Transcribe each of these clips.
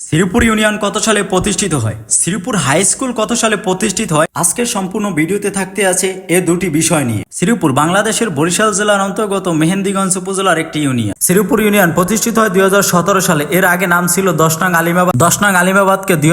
Sreepur union কত সালে প্রতিষ্ঠিত হয়? শ্রীপুর হাই স্কুল কত সালে প্রতিষ্ঠিত হয়? আজকের সম্পূর্ণ ভিডিওতে থাকতে আছে এ দুটি বিষয় নিয়ে। শ্রীপুর বাংলাদেশের বরিশাল জেলার অন্তর্গত মেহেন্দিগঞ্জ উপজেলার একটি ইউনিয়ন। শ্রীপুর ইউনিয়ন প্রতিষ্ঠিত হয় দুই সালে। এর আগে নাম ছিল দশনাং আলিমাবাদ। দশনাং আলিমাবাদকে দুই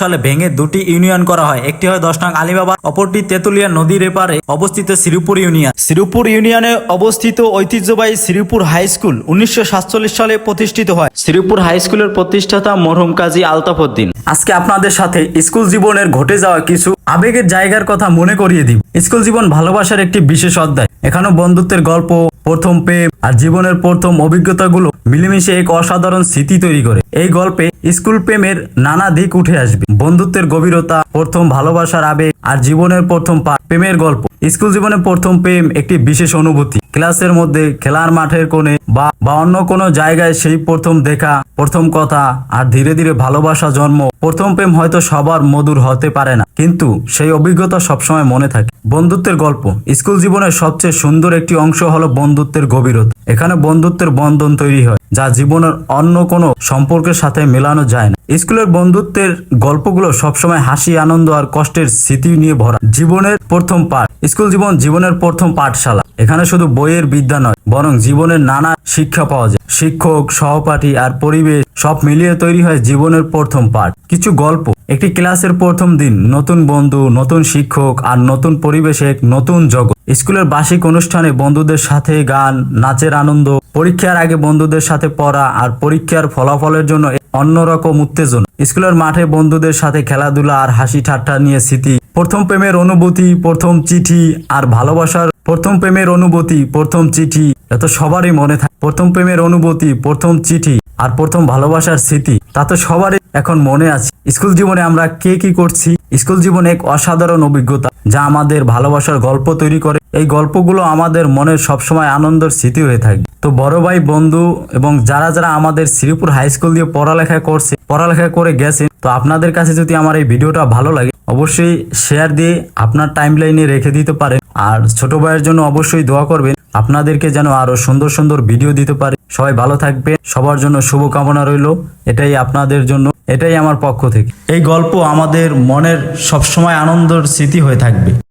সালে ভেঙে দুটি ইউনিয়ন করা হয়। একটি হয় দশনাং আলিমাবাদ, অপরটি তেতুলিয়া নদীর এপারে অবস্থিত শ্রীপুর ইউনিয়ন। শ্রীপুর ইউনিয়নে অবস্থিত ঐতিহ্যবাহী শ্রীপুর হাই স্কুল উনিশশো সাতচল্লিশ সালে প্রতিষ্ঠিত হয়। শ্রীপুর হাই স্কুলের প্রতিষ্ঠাতা মরহুম কাজী আলতাফুদ্দিন আজকে আপনাদের সাথে স্কুল জীবনের ঘটে যাওয়া কিছু আবেগের জায়গার কথা মনে করিয়ে দিব। স্কুল জীবন ভালোবাসার একটি বিশেষ অধ্যায়। এখানে বন্ধুত্বের গল্প, প্রথম প্রেম আর জীবনের প্রথম অভিজ্ঞতাগুলো মিলেমিশে এক অসাধারণ স্মৃতি তৈরি করে। এই গল্পে স্কুল প্রেমের নানা দিক উঠে আসবে। বন্ধুত্বের গভীরতা, প্রথম ভালোবাসার আবেগ আর জীবনের প্রথম প্রেমের গল্প। স্কুল জীবনে প্রথম প্রেম একটি বিশেষ অনুভূতি। ক্লাসের মধ্যে খেলার মাঠের কোণে বা বা অন্য কোনো জায়গায় সেই প্রথম দেখা, প্রথম কথা আর ধীরে ধীরে ভালোবাসা জন্ম, প্রথম প্রেম হয়তো সবার মধুর হতে পারে না। কিন্তু সেই অভিজ্ঞতা সবসময় মনে থাকে। বন্ধুত্বের গল্প। স্কুল জীবনের সবচেয়ে সুন্দর একটি অংশ হলো বন্ধুত্বের গভীরতা। এখানে বন্ধুত্বের বন্ধন তৈরি হয়, যা জীবনের অন্য কোনো সম্পর্কের সাথে মেলানো যায় না। স্কুলের বন্ধুত্বের গল্পগুলো সবসময় হাসি, আনন্দ আর কষ্টের স্মৃতি নিয়ে ভরা। জীবনের প্রথম পাঠ। স্কুল জীবন জীবনের প্রথম পাঠশালা। এখানে শুধু বইয়ের বিদ্যা নয়, বরং জীবনের নানা শিক্ষা পাওয়া যায়। শিক্ষক, সহপাঠী আর পরিবেশ সব মিলিয়ে তৈরি হয় জীবনের প্রথম পাঠ। কিছু গল্প। একটি ক্লাসের প্রথম দিন, নতুন বন্ধু, নতুন শিক্ষক আর নতুন পরিবেশে এক নতুন জগৎ। স্কুলের বার্ষিক অনুষ্ঠানে বন্ধুদের সাথে গান, নাচের আনন্দ, পরীক্ষার আগে বন্ধুদের সাথে পড়া আর পরীক্ষার ফলাফলের জন্য অন্যরকম উত্তেজনা। স্কুলের মাঠে বন্ধুদের সাথে খেলাধুলা আর হাসি ঠাট্টা নিয়ে স্মৃতি। প্রথম প্রেমের অনুভূতি, প্রথম চিঠি আর ভালোবাসার প্রথম প্রেমের অনুভূতি, প্রথম চিঠি, এত সবারই মনে থাকে। প্রথম প্রেমের অনুভূতি, প্রথম চিঠি আর প্রথম ভালোবাসার স্মৃতি, তা তো সবারই এখন মনে আছে। স্কুল জীবনে আমরা কে কি করছি? স্কুল জীবনে এক অসাধারণ অভিজ্ঞতা যা আমাদের ভালোবাসার গল্প তৈরি করে। এই গল্পগুলো আমাদের মনের সবসময় আনন্দের স্মৃতি হয়ে থাকে। তো বড় ভাই, বন্ধু এবং যারা যারা আমাদের শ্রীপুর হাই স্কুল দিয়ে পড়ালেখা করছে, পড়ালেখা করে গেছে তো আপনাদের কাছে যদি আমার এই ভিডিওটা ভালো লাগে, অবশ্যই শেয়ার দিয়ে আপনার টাইম লাইনে রেখে দিতে পারেন। আর ছোট ভাইয়ের জন্য অবশ্যই দোয়া করবেন। আপনাদেরকে যেন আরও সুন্দর সুন্দর ভিডিও দিতে পারে। সবাই ভালো থাকবে সবার জন্য শুভকামনা রইল। এটাই আপনাদের জন্য। এটাই আমার পক্ষ থেকে। এই গল্প আমাদের মনের সবসময় আনন্দের স্মৃতি হয়ে থাকবে।